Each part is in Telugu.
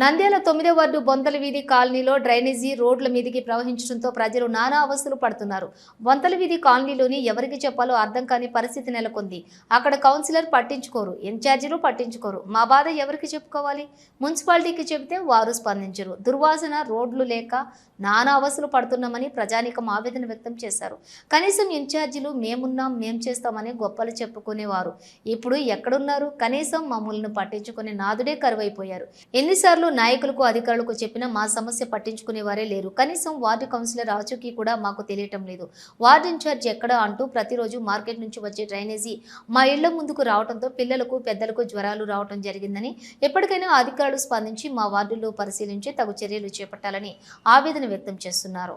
నంద్యాల తొమ్మిదో వార్డు బొంతల వీధి కాలనీలో డ్రైనేజీ రోడ్ల మీదికి ప్రవహించడంతో ప్రజలు నానా అవస్థలు పడుతున్నారు. బొంతల వీధి కాలనీలోని ఎవరికి చెప్పాలో అర్థం కాని పరిస్థితి నెలకొంది. అక్కడ కౌన్సిలర్ పట్టించుకోరు ఇన్ఛార్జీలు పట్టించుకోరు. మా బాధ ఎవరికి చెప్పుకోవాలి? మున్సిపాలిటీకి చెబితే వారు స్పందించరు. దుర్వాసన రోడ్లు లేక నానా అవస్థలు పడుతున్నామని ప్రజానికం ఆవేదన వ్యక్తం చేశారు. కనీసం ఇన్ఛార్జీలు మేమున్నాం మేం చేస్తామని గొప్పలు చెప్పుకునేవారు. ఇప్పుడు ఎక్కడున్నారు? కనీసం మమ్మల్ని పట్టించుకునే నాదుడే కరువైపోయారు. ఎన్నిసార్లు నాయకులకు అధికారులకు చెప్పినా మా సమస్య పట్టించుకునేవారే లేరు. కనీసం వార్డు కౌన్సిలర్ ఆచూకీ కూడా మాకు తెలియటం లేదు. వార్డు ఇన్ఛార్జ్ ఎక్కడ అంటూ ప్రతిరోజు మార్కెట్ నుంచి వచ్చే డ్రైనేజీ మా ఇళ్ళ ముందుకు రావడంతో పిల్లలకు పెద్దలకు జ్వరాలు రావడం జరిగిందని ఎప్పటికైనా అధికారులు స్పందించి మా వార్డుల్లో పరిశీలించి తగు చర్యలు చేపట్టాలని ఆవేదన వ్యక్తం చేస్తున్నారు.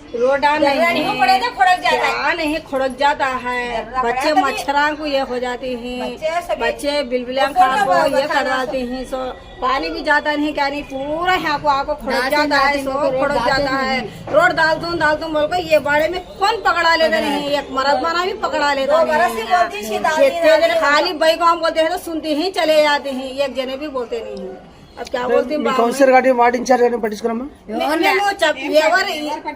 जाता है। जाता रोडा नहीं खड़क जाता है। क्या नहीं खड़क जाता है। बच्चे मच्छरा को ये हो जाते हैं। बच्चे बिलबिलियाँ खा को ये करवाते हैं सो पानी भी जाता नहीं क्या नहीं पूरा यहाँ को आको खड़क जाता है सो खड़क जाता है। रोड डाल दूँ डाल दूँ बोल के ये बाड़े में कौन पकड़ा लेता नहीं एक मरद माना भी पकड़ा लेता नहीं। खाली को हम बोलते हैं तो सुनते ही चले जाते हैं एक जने भी बोलते नहीं। కౌన్సిలర్ గారి వార్డు ఇన్ఛార్జ్ గారిని పట్టించుకున్నామా? ఎవరు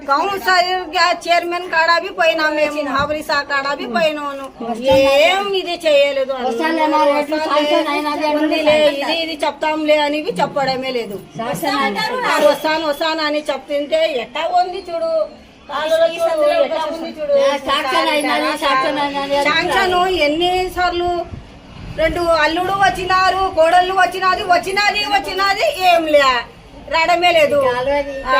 కౌన్సిలర్ చైర్మన్ కాడా పోయినా మేము హబరి సా పోయినాను. ఏం ఇది చేయలేదు ఇది ఇది చెప్తాంలే అని చెప్పడమే లేదు. వస్తాను వస్తాను అని చెప్తుంటే ఎట్టా ఉంది చూడు? ఎన్ని సార్లు రెండు అల్లుడు వచ్చినారు కోడళ్ళు వచ్చినది వచ్చినది వచ్చినది ఏం లే. రావడమే లేదు. ఆ,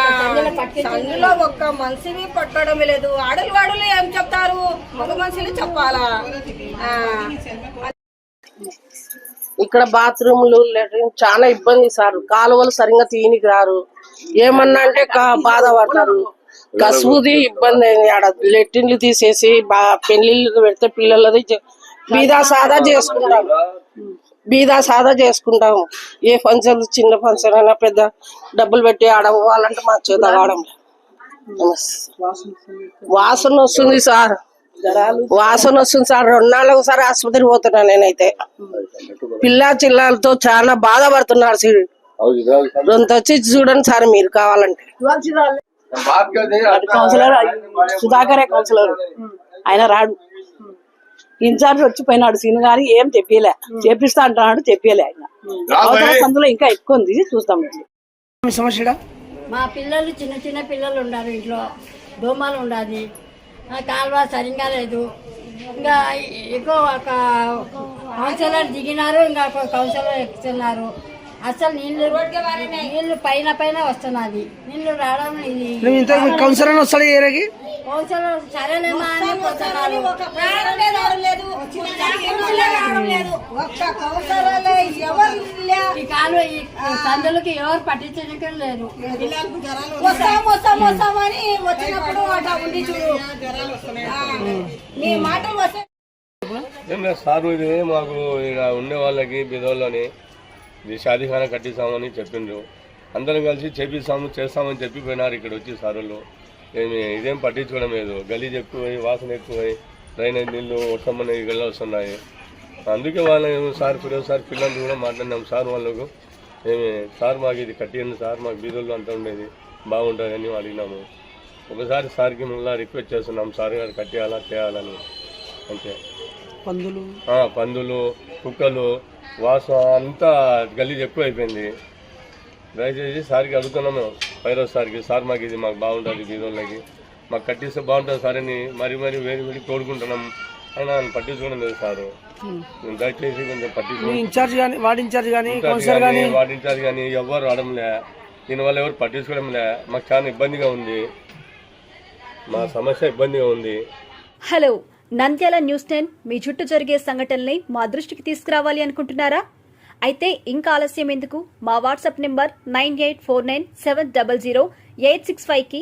సందులో ఒక్క మనిషిని పట్టడమే లేదు. ఆడలు వాడులు ఏం చెప్తారు? మగ మనుషులు చెప్పాలా? ఆ, ఇక్కడ బాత్రూమ్లు లెట్రిన్ చాలా ఇబ్బంది సార్. కాలువలు సరిగ్గా తీయనికి రారు. ఏమన్నా అంటే కా- బాధపడతారు. కసుపుది ఇబ్బంది అయింది ఆడ. లెట్రిన్లు తీసేసి బా పెళ్ళిళ్ళు పెడితే పిల్లలది బీదా సాదా చేసుకుంటాం. బీదా సాదా చేసుకుంటాము ఏ ఫంక్షన్ చిన్న ఫంక్షన్ అయినా పెద్ద డబ్బులు పెట్టి అడవాలంటే మా చేత ఆడం వాసన వస్తుంది సార్. వాసన వస్తుంది సార్. రెండు నాళ్ళకు ఒకసారి ఆసుపత్రి పోతున్నా నేనైతే. పిల్ల చిల్లాలతో చాలా బాధపడుతున్నారు రొంత వచ్చి చూడండి సార్ మీరు కావాలంటే. కౌన్సిలర్ సుధాకరే కౌన్సిలర్. ఆయన రాడు. ఇన్ఛార్జ్ వచ్చి పోయినాడు సీను గాని ఏం చెప్పలే. చేపిస్తా అంటున్నాడు చెప్పలే ఆయన. అవతల సందులో ఇంకా ఎక్కువ ఉంది చూస్తాం మీ పిల్లలు చిన్న చిన్న పిల్లలు ఉన్నారు ఇంట్లో. దోమలు ఉండాలి. కాలువ సరిగ్గా లేదు. ఇంకా ఎక్కువ ఒక కౌన్సిలర్ దిగినారు ఇంకా ఒక కౌన్సిలర్ ఎక్కుతున్నారు. అసలు నీళ్ళు నీళ్ళు పైన పైన వస్తున్నది. నీళ్ళు రావడం ఇది. కౌన్సిలర్ వస్తాడు కౌన్సిలర్ సరేనేమా అని పోతున్నారు. ఒక్క కౌన్సిలర్ ఎవరు. ఈ ఈ పట్టించడం లేదు వస్తాం వస్తాం వస్తామని వచ్చినప్పుడు అట్లా ఉండి చూడు. నీ మాటలు వస్తే ఏం లేదు సార్ ఇది మాకు ఇక్కడ ఉండే వాళ్ళకి బిదోళ్ళని ఇది షాదీఖానా కట్టిస్తామని చెప్పిండ్రు. అందరం కలిసి చేపిస్తాము చేస్తామని చెప్పి పోయినారు ఇక్కడ వచ్చి సారులు. ఏమి ఇదేం పట్టించుకోవడం లేదు. గలీజ్ ఎక్కువై వాసన ఎక్కువై. డ్రైనేజ్ నీళ్ళు వర్షమని గల్ల వస్తున్నాయి. అందుకే వాళ్ళని సార్ ఫిరోజ్ సార్ పిల్లలు కూడా మాట్లాడినాం. సార్ వాళ్ళకు ఏమి సార్ మాకు ఇది కట్టియండి సార్ మాకు బీదోళ్ళు అంతా ఉండేది బాగుంటుందని అడిగినాము. ఒకసారి సార్కి మళ్ళీ రిక్వెస్ట్ చేస్తున్నాం సార్ గారు కట్టేయాలా చేయాలని. అంతే. పందులు? పందులు కుక్కలు వాసన అంతా గలీజ్ ఎక్కువ అయిపోయింది దయచేసి సార్కి అడుగుతున్నాము పైరోజ్ సార్కి సార్ మాకు ఇది మాకు బాగుంటుంది బీదోళ్ళకి. మాకు కట్టిస్తే బాగుంటుంది సార్ అని మరి మరి వేడి వేడి కోరుకుంటున్నాం. ఆయన నన్ను పట్టించుకోవడం లేదు సారు. దయచేసి కొంచెం పట్టించుకోండి ఇన్ఛార్జ్ కానీ వార్డ్ ఇన్ఛార్జ్ కానీ కౌన్సిలర్ కానీ వార్డు ఇన్ఛార్జ్ కానీ ఎవరు రావడంలే దీనివల్ల ఎవరు పట్టించుకోవడంలే మాకు చాలా ఇబ్బందిగా ఉంది. మా సమస్య ఇబ్బందిగా ఉంది. హలో నంద్యాల న్యూస్ టెన్ మీ చుట్టూ జరిగే సంఘటనల్ని మా దృష్టికి తీసుకురావాలి అనుకుంటున్నారా? అయితే ఇంకా ఆలస్యం ఎందుకు? మా WhatsApp number nine eight four nine seven double zero eight six ఫైవ్కి